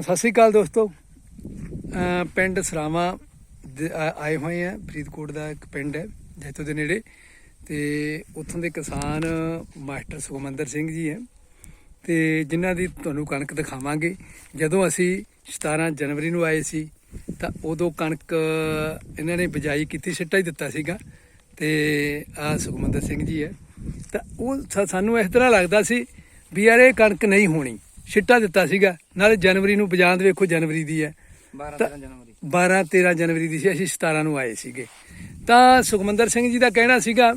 ਸਤਿ ਸ੍ਰੀ ਅਕਾਲ ਦੋਸਤੋ। ਪਿੰਡ ਸਰਾਵਾ ਦੇ- ਆਏ ਹੋਏ ਆ। ਫਰੀਦਕੋਟ ਦਾ ਇੱਕ ਪਿੰਡ ਹੈ, ਜੈਤੋ ਦੇ ਨੇੜੇ। ਤੇ ਉੱਥੋਂ ਦੇ ਕਿਸਾਨ ਮਾਸਟਰ ਸੁਖਮੰਦਰ ਸਿੰਘ ਜੀ ਹੈ। ਤੇ ਜਿਨ੍ਹਾਂ ਦੀ ਤੁਹਾਨੂੰ ਕਣਕ ਦਿਖਾਵਾਂਗੇ, ਜਦੋਂ ਅਸੀਂ 17 ਜਨਵਰੀ ਨੂੰ ਆਏ ਸੀ, ਤਾਂ ਉਦੋਂ ਕਣਕ ਇਹਨਾਂ ਨੇ ਬਿਜਾਈ ਕੀਤੀ, ਸਿੱਟਾ ਹੀ ਦਿੱਤਾ ਸੀਗਾ। ਤੇ ਆ ਸੁਖਮੰਦਰ ਸਿੰਘ ਜੀ ਹੈ। ਤਾਂ ਉਹ ਸਾ- ਸਾਨੂੰ ਇਸ ਤਰ੍ਹਾਂ ਲੱਗਦਾ ਸੀ ਵੀ ਯਾਰ, ਇਹ ਕਣਕ ਨਹੀਂ ਹੋਣੀ। ਸਿੱਟਾ ਦਿੱਤਾ ਸੀਗਾ। ਨਾਲੇ ਜਨਵਰੀ ਨੂੰ ਬਜਾਂਦ ਵੇਖੋ ਜਨਵਰੀ ਦੀ ਹੈ। 12 ਤਾਂ- 13 ਜਨਵਰੀ। 12 13 ਜਨਵਰੀ ਦੀ ਸੀ ਅਸੀਂ 17 ਨੂੰ ਆਏ ਸੀਗੇ। ਤਾਂ ਸੁਖਮੰਦਰ ਸਿੰਘ ਜੀ ਦਾ ਕਹਿਣਾ ਸੀਗਾ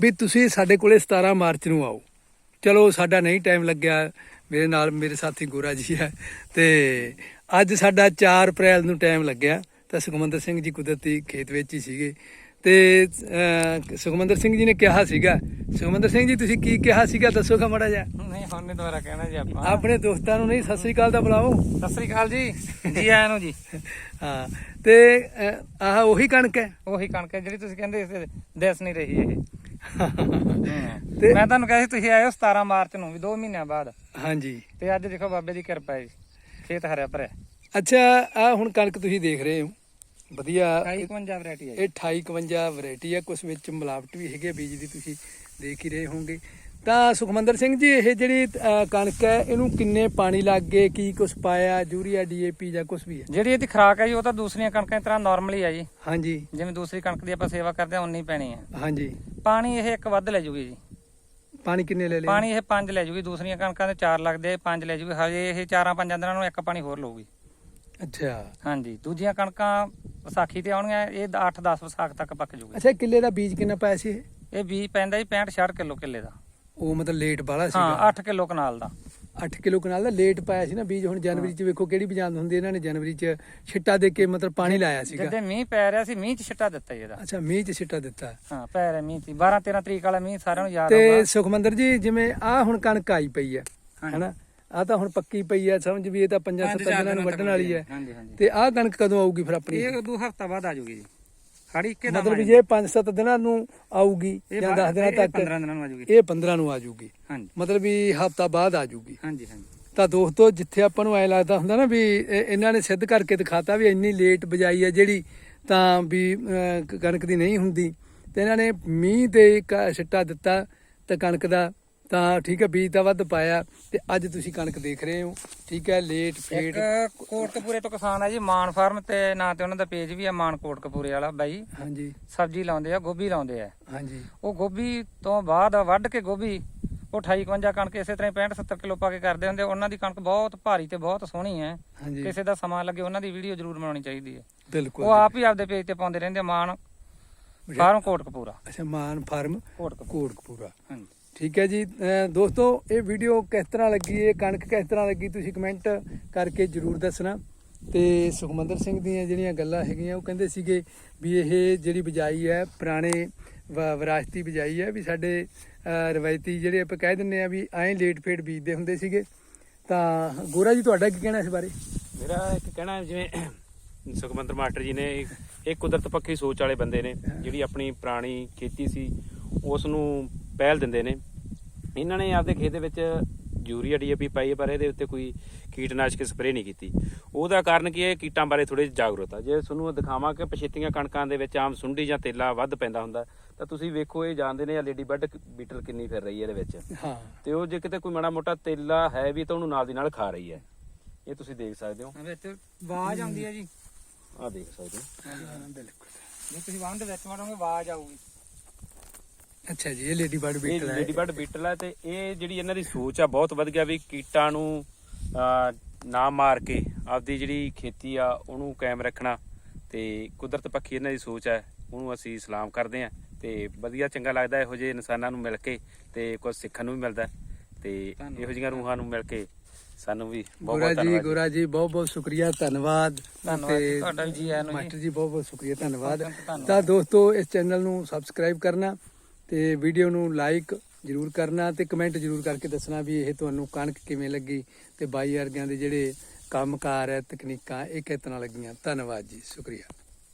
ਵੀ ਤੁਸੀਂ ਸਾਡੇ ਕੋਲੇ 17 ਮਾਰਚ ਨੂੰ ਆਓ। ਚਲੋ ਸਾਡਾ ਨਹੀਂ ਟਾਈਮ ਲੱਗਿਆ। ਮੇਰੇ ਨਾਲ ਮੇਰੇ ਸਾਥੀ ਗੋਰਾ ਜੀ ਹੈ ਤੇ ਅੱਜ ਸਾਡਾ 4 ਅਪ੍ਰੈਲ ਨੂੰ ਟਾਈਮ ਲੱਗਿਆ। ਤਾਂ ਸੁਖਮੰਦਰ ਸਿੰਘ ਜੀ ਕੁਦਰਤੀ ਖੇਤ ਵਿੱਚ ਹੀ ਸੀਗੇ। ਤੇ ਸੁਖਮੰਦਰ ਸਿੰਘ ਜੀ ਨੇ ਕਿਹਾ ਸੀਗਾ। ਸੁਖਮੰਦਰ ਸਿੰਘ ਜੀ ਤੁਸੀਂ ਕੀ ਕਿਹਾ ਸੀਗਾ? ਦੱਸੋਗਾ ਮਾੜਾ ਜਿਹਾ। ਨਹੀਂ ਹੁਣ ਦੁਬਾਰਾ ਕਹਿਣਾ ਜੀ ਆਪਾਂ। ਆਪਣੇ ਦੋਸਤਾਂ ਨੂੰ ਨਹੀਂ ਸਤਿ ਸ੍ਰੀ ਅਕਾਲ ਦਾ ਬੁਲਾਓ। ਸਤਿ ਸ੍ਰੀ ਅਕਾਲ ਜੀ। ਜੀ ਆਇਆਂ ਨੂੰ ਜੀ। ਹਾਂ ਤੇ ਆਹ ਉਹੀ ਕਣਕ ਹੈ। ਉਹੀ ਕਣਕ ਹੈ ਜਿਹੜੀ ਤੁਸੀਂ ਕਹਿੰਦੇ ਦਿਸ ਨਹੀਂ ਰਹੀ ਇਹ। ਤੇ- ਮੈਂ ਤੁਹਾਨੂੰ ਕਿਹਾ ਸੀ ਤੁਸੀਂ ਆਇਓ 17 ਮਾਰਚ ਨੂੰ ਵੀ 2 ਮਹੀਨਿਆਂ ਬਾਅਦ। ਹਾਂਜੀ। ਤੇ ਅੱਜ ਦੇਖੋ ਬਾਬੇ ਦੀ ਕਿਰਪਾ ਹੈ ਜੀ। ਖੇਤ ਹਰਿਆ ਭਰਿਆ। ਅੱਛਾ ਆ ਹੁਣ ਕਣਕ ਤੁਸੀਂ ਦੇਖ ਰਹੇ ਹੋ। ਵਧੀਆ। 51 ਵੈਰਾਈਟੀ ਹੈ। ਇਹ 2851 ਵੈਰਾਈਟੀ ਹੈ ਕੁਝ ਵਿੱਚ ਮਿਲਾਵਟ ਵੀ ਹੈਗੀ ਬੀਜ ਦੀ ਤੁਸੀਂ ਦੇਖ ਹੀ ਰਹੇ ਹੋਵੋਗੇ। ਤਾਂ ਸੁਖਮੰਦਰ ਸਿੰਘ ਜੀ ਇਹ ਜਿਹੜੀ ਕਣਕ ਹੈ ਇਹਨੂੰ ਕਿੰਨੇ ਪਾਣੀ ਲੱਗ ਗਏ ਕੀ ਕੁਝ ਪਾਇਆ ਯੂਰੀਆ ਡੀਏਪੀ ਜਾਂ ਕੁਝ ਵੀ ਹੈ? ਜਿਹੜੀ ਇਹਦੀ ਖਰਾਕ ਹੈ ਜੀ ਉਹ ਤਾਂ ਦੂਸਰੀਆਂ ਕਣਕਾਂ ਦੀ ਤਰ੍ਹਾਂ ਨਾਰਮਲੀ ਹੈ ਜੀ। ਹਾਂਜੀ। ਜਿਵੇਂ ਦੂਸਰੀ ਕਣਕ ਦੀ ਆਪਾਂ ਸੇਵਾ ਕਰਦੇ ਹਾਂ ਉਨੀ ਪੈਣੀ ਹੈ ਹਾਂਜੀ। ਪਾਣੀ ਇਹ ਇੱਕ ਵੱਧ ਲੈ ਜੂਗੀ ਜੀ। ਪਾਣੀ ਕਿੰਨੇ ਲੈ ਲਿਆ? ਪਾਣੀ ਇਹ 5 ਲੈ ਜੂਗੀ ਦੂਸਰੀਆਂ ਕਣਕਾਂ ਦੇ 4 ਲੱਗਦੇ 5 ਲੈ ਜੂਗੀ। ਹਜੇ ਇਹ 4-5 ਦਿਨਾਂ ਨੂੰ ਇੱਕ ਪਾਣੀ ਹੋਰ ਲਊਗੀ। ਅੱਛਾ। ਹਾਂਜੀ ਦੂਜੀਆਂ ਕਣਕਾਂ ਵਿਸਾਖੀ ਤੇ ਆਉਣਗੀਆਂ ਇਹ 8-10 ਵਿਸਾਖ ਤੱਕ ਪੱਕ ਜੂਗੀ। ਅੱਛਾ ਕਿੱਲੇ ਦਾ ਬੀਜ ਕਿੰਨਾ ਪਾਇਆ ਸੀ ਇਹ? ਇਹ ਬੀਜ ਪੈਂਦਾ ਜੀ 65-66 ਕਿਲੋ ਕਿੱਲੇ ਦਾ। ਉਹ ਮਤਲਬ ਲੇਟ ਵਾਲਾ ਹਾਂ ਸੀਗਾ 8 ਕਿਲੋ ਕਨਾਲ ਦਾ। 8 ਕਿਲੋ ਕਨਾਲ ਦਾ ਲੇਟ ਪਾਇਆ ਸੀ ਨਾ ਬੀਜ ਹੁਣ ਜਨਵਰੀ ਚ ਵੇਖੋ ਕਿਹੜੀ ਬਜਾਂਦ ਹੁੰਦੀ ਇਹਨਾਂ ਨੇ ਜਨਵਰੀ ਚ ਛਿੱਟਾ ਦੇ ਕੇ ਮਤਲਬ ਪਾਣੀ ਲਾਇਆ ਸੀਗਾ। ਜਿੱਦੇ ਮੀਂਹ ਪੈ ਰਿਹਾ ਸੀ ਮੀਂਹ ਚ ਛਿੱਟਾ ਦਿੱਤਾ ਜੀ ਇਹਦਾ। ਅੱਛਾ ਮੀਂਹ ਚ ਛਿੱਟਾ ਦਿੱਤਾ। ਹਾਂ ਪੈ ਰਿਹਾ ਮੀਂਹ ਸੀ। 12-13 ਤਰੀਕ ਵਾਲਾ ਮੀਂਹ ਸਾਰਿਆਂ ਨੂੰ ਯਾਦ ਤੇ ਹੋਊਗਾ ਸੁਖਮੰਦਰ ਜੀ ਜਿਵੇਂ ਆ ਹੁਣ ਕਣਕ ਆਈ ਪਈ ਹੈ ਹਾਂਜੀ। ਹੈਨਾ? ਆ ਤਾਂ ਹੁਣ ਪੱਕੀ ਪਈ ਹੈ ਸਮਝ ਵੀ ਇਹ ਤਾਂ 5 ਪੰਜ 7 ਚਾਰ ਦਿਨਾਂ ਨੂੰ ਵੱਢਣ ਵਾਲੀ ਹੈ ਹਾਂਜੀ ਹਾਂਜੀ। ਤੇ ਆਹ ਕਣਕ ਕਦੋਂ ਆਊਗੀ ਫਿਰ ਆਪਣੀ? ਇਹ ਦੋ ਹਫ਼ਤਾ ਬਾਅਦ ਆ ਜੂਗੀ ਜੀ। ਖੜੀ ਦਾ ਮਤਲਬ ਜੇ 5-7 ਦਿਨਾਂ ਨੂੰ ਆਊਗੀ ਜਾਂ 10 ਦਿਨਾਂ ਤੱਕ 15 ਦਿਨਾਂ ਨੂੰ ਆ ਜੂਗੀ ਇਹ 15 ਨੂੰ ਆ ਜਾਊਗੀ। ਹਾਂਜੀ। ਮਤਲਬ ਵੀ ਹਫਤਾ ਬਾਅਦ ਆ ਜਾਊਗੀ। ਹਾਂਜੀ ਹਾਂਜੀ। ਤਾਂ ਦੋਸਤੋ ਜਿੱਥੇ ਆਪਾਂ ਨੂੰ ਐ ਲੱਗਦਾ ਹੁੰਦਾ ਨਾ ਵੀ ਇਹ- ਇਹਨਾਂ ਨੇ ਸਿੱਧ ਕਰਕੇ ਦਿਖਾਤਾ ਵੀ ਇੰਨੀ ਲੇਟ ਬਜਾਈ ਹੈ ਜਿਹੜੀ ਤਾਂ ਵੀ ਕ- ਕਣਕ ਦੀ ਨਹੀਂ ਹੁੰਦੀ। ਤੇ ਇਹਨਾਂ ਨੇ ਮੀਂਹ ਤੇ ਇੱਕ ਛਿੱਟਾ ਦਿੱਤਾ ਤੇ ਕਣਕ ਦਾ ਤਾਂ ਠੀਕ ਹੈ ਬੀਜ ਤਾਂ ਵੱਧ ਪਾਇਆ ਤੇ ਅੱਜ ਤੁਸੀਂ ਕਣਕ ਦੇਖ ਰਹੇ ਹੋ। ਠੀਕ ਹੈ ਲੇਟ ਫੇਟ। ਇੱਕ ਕੋਟਕਪੂਰੇ ਤੋਂ ਕਿਸਾਨ ਆ ਜੀ ਮਾਨ ਫਾਰਮ ਤੇ ਨਾਂ ਤੇ ਉਹਨਾਂ ਦਾ ਪੇਜ ਵੀ ਆ ਮਾਨ ਕੋਟਕਪੂਰੇ ਵਾਲਾ ਬਾਈ। ਹਾਂਜੀ। ਸਬਜ਼ੀ ਲਾਉਂਦੇ ਆ ਗੋਭੀ ਲਾਉਂਦੇ ਆ। ਹਾਂਜੀ। ਉਹ ਗੋਭੀ ਤੋਂ ਬਾਅਦ ਵੱਢ ਕੇ ਗੋਭੀ ਉਹ 28 51 ਕਣਕ ਇਸੇ ਤਰ੍ਹਾਂ 65 70 ਕਿਲੋ ਪਾ ਕੇ ਕਰਦੇ ਹੁੰਦੇ ਉਹਨਾਂ ਦੀ ਕਣਕ ਬਹੁਤ ਭਾਰੀ ਤੇ ਬਹੁਤ ਸੋਹਣੀ ਹੈ। ਕਿਸੇ ਦਾ ਸਮਾਂ ਲੱਗੇ ਉਹਨਾਂ ਦੀ ਵੀਡੀਓ ਜ਼ਰੂਰ ਬਣਾਉਣੀ ਚਾਹੀਦੀ ਹੈ। ਬਿਲਕੁਲ ਉਹ ਆਪ ਹੀ ਆਪਦੇ ਪੇਜ ਤੇ ਪਾਉਂਦੇ ਰਹਿੰਦੇ ਆ, ਮਾਨ ਫਾਰਮ ਕੋਟਕਪੂਰਾ। ਅੱਛਾ ਮਾਨ ਫਾਰਮ ਕੋਟਕਪੂਰਾ। ਹਾਂਜੀ। ਠੀਕ ਹੈ ਜੀ। ਦੋਸਤੋ ਇਹ ਵੀਡੀਓ ਕਿਸ ਤਰ੍ਹਾਂ ਲੱਗੀ? ਇਹ ਕਣਕ ਕਿਸ ਤਰ੍ਹਾਂ ਲੱਗੀ? ਤੁਸੀਂ ਕਮੈਂਟ ਕਰਕੇ ਜਰੂਰ ਦੱਸਣਾ। ਤੇ ਸੁਖਮੰਦਰ ਸਿੰਘ ਦੀਆਂ ਜਿਹੜੀਆਂ ਗੱਲਾਂ ਹੈਗੀਆਂ ਉਹ ਕਹਿੰਦੇ ਸੀਗੇ ਵੀ ਇਹ ਜਿਹੜੀ ਬਿਜਾਈ ਹੈ ਪੁਰਾਣੇ ਵ- ਵਿਰਾਸਤੀ ਬਿਜਾਈ ਹੈ ਵੀ ਸਾਡੇ ਰਵਾਇਤੀ ਜਿਹੜੇ ਆਪਾਂ ਕਹਿ ਦਿੰਨੇ ਆ ਵੀ ਐਂ ਲੇਟ ਫੇਟ ਬੀਜਦੇ ਹੁੰਦੇ ਸੀਗੇ। ਤਾਂ ਗੋਰਾ ਜੀ ਤੁਹਾਡਾ ਕੀ ਕਹਿਣਾ ਇਸ ਬਾਰੇ? ਮੇਰਾ ਇੱਕ ਕਹਿਣਾ ਜਿਵੇਂ ਸੁਖਮੰਦਰ ਮਾਸਟਰ ਜੀ ਨੇ ਇਹ ਕੁਦਰਤ ਪੱਖੀ ਸੋਚ ਵਾਲੇ ਬੰਦੇ ਨੇ ਜਿਹੜੀ ਆਪਣੀ ਪੁਰਾਣੀ ਖੇਤੀ ਸੀ ਉਸ ਨੂੰ ਪਹਿਲ ਦਿੰਦੇ ਨੇ। ਇਹਨਾਂ ਨੇ ਆਪਦੇ ਖੇਤ ਦੇ ਵਿੱਚ ਯੂਰੀਆ ਡੀਏਪੀ ਪਾਈ ਪਰ ਇਹਦੇ ਉੱਤੇ ਕੋਈ ਕੀਟਨਾਸ਼ਕ ਸਪਰੇਅ ਨਹੀਂ ਕੀਤੀ। ਉਹਦਾ ਕਾਰਨ ਕੀ ਹੈ? ਕੀਟਾਂ ਬਾਰੇ ਥੋੜੀ ਜਾਗਰੂਕਤਾ। ਜੇ ਤੁਹਾਨੂੰ ਦਿਖਾਵਾਂ ਕਿ ਪਛੇਤੀਆਂ ਕਣਕਾਂ ਦੇ ਵਿੱਚ ਆਮ ਸੁੰਡੀ ਜਾਂ ਤੇਲਾ ਵੱਧ ਪੈਂਦਾ ਹੁੰਦਾ ਤਾਂ ਤੁਸੀਂ ਵੇਖੋ ਇਹ ਜਾਣਦੇ ਨੇ ਆ ਲੇਡੀ ਬਰਡ ਬੀਟਲ ਕਿੰਨੀ ਫਿਰ ਰਹੀ ਹੈ ਇਹਦੇ ਵਿੱਚ। ਹਾਂ। ਤੇ ਉਹ ਜੇ ਕਿਤੇ ਕੋਈ ਮਾੜਾ ਮੋਟਾ ਤੇਲਾ ਹੈ ਵੀ ਤਾਂ ਉਹਨੂੰ ਨਾਲ ਦੀ ਨਾਲ ਖਾ ਰਹੀ ਹੈ। ਇਹ ਤੁਸੀਂ ਦੇਖ ਸਕਦੇ ਹੋ। ਵਿੱਚ ਆਵਾਜ਼ ਆਉਂਦੀ ਹੈ ਜੀ। ਆਹ ਦੇਖ ਸਕਦੇ ਹੋ। ਬਿਲਕੁਲ। ਜੇ ਤੁਸੀਂ ਵਾਹਨ ਦੇ ਵਿੱਚ ਵੜੋਗੇ ਆਵਾਜ਼ ਆਊਗੀ। ਅੱਛਾ ਜੀ ਇਹ ਲੇਡੀ ਬਰਡ ਇਹ ਬੀਟਲ ਹੈ। ਲੇਡੀ ਬਰਡ ਬੀਟਲ ਹੈ ਤੇ ਇਹ ਜਿਹੜੀ ਇਹਨਾਂ ਦੀ ਸੋਚ ਆ ਬਹੁਤ ਵਧ ਗਿਆ ਵੀ ਕੀਟਾਂ ਨੂੰ ਅਹ, ਨਾ ਮਾਰ ਕੇ ਆਪਦੀ ਜਿਹੜੀ ਖੇਤੀ ਆ ਉਹਨੂੰ ਕਾਇਮ ਰੱਖਣਾ ਤੇ ਕੁਦਰਤ ਪੱਖੀ ਇਹਨਾਂ ਦੀ ਸੋਚ ਹੈ ਉਹਨੂੰ ਅਸੀਂ ਸਲਾਮ ਕਰਦੇ ਹਾਂ ਤੇ ਵਧੀਆ ਚੰਗਾ ਲੱਗਦਾ ਇਹੋ ਜਿਹੇ ਇਨਸਾਨਾਂ ਨੂੰ ਮਿਲ ਕੇ ਤੇ ਕੁਝ ਸਿੱਖਣ ਨੂੰ ਵੀ ਮਿਲਦਾ ਹੈ ਤੇ ਧੰਨਵਾਦ। ਇਹੋ ਜਿਹੀਆਂ ਰੂਹਾਂ ਨੂੰ ਮਿਲ ਕੇ ਸਾਨੂੰ ਵੀ ਬਹੁਤ ਗੋਰਾ ਬਹੁਤ ਜੀ ਧੰਨਵਾਦ ਗੋਰਾ ਜੀ ਬਹੁਤ ਬਹੁਤ ਸ਼ੁਕਰੀਆ ਧੰਨਵਾਦ। ਧੰਨਵਾਦ ਜੀ, ਤੇ ਤੁਹਾਡਾ ਵੀ ਜੀ ਆਇਆਂ ਨੂੰ ਜੀ। ਮਾਸਟਰ ਜੀ ਬਹੁਤ ਬਹੁਤ ਸ਼ੁਕਰੀਆ ਧੰਨਵਾਦ। ਬਹੁਤ-ਬਹੁਤ ਧੰਨਵਾਦ। ਤਾਂ ਦੋਸਤੋ ਇਸ ਚੈਨਲ ਨੂੰ ਸਬਸਕ੍ਰਾਈਬ ਕਰਨਾ ਤੇ ਵੀਡੀਓ ਨੂੰ ਲਾਈਕ ਜਰੂਰ ਕਰਨਾ ਤੇ ਕਮੈਂਟ ਜਰੂਰ ਕਰਕੇ ਦੱਸਣਾ ਵੀ ਇਹ ਤੁਹਾਨੂੰ ਕਣਕ ਕਿਵੇਂ ਲੱਗੀ ਤੇ ਬਾਈ ਵਰਗਿਆਂ ਦੇ ਜਿਹੜੇ ਕੰਮਕਾਰ ਹੈ ਤਕਨੀਕਾਂ ਇਹ ਤਰ੍ਹਾਂ ਲੱਗੀਆਂ। ਧੰਨਵਾਦ ਜੀ ਸ਼ੁਕਰੀਆ।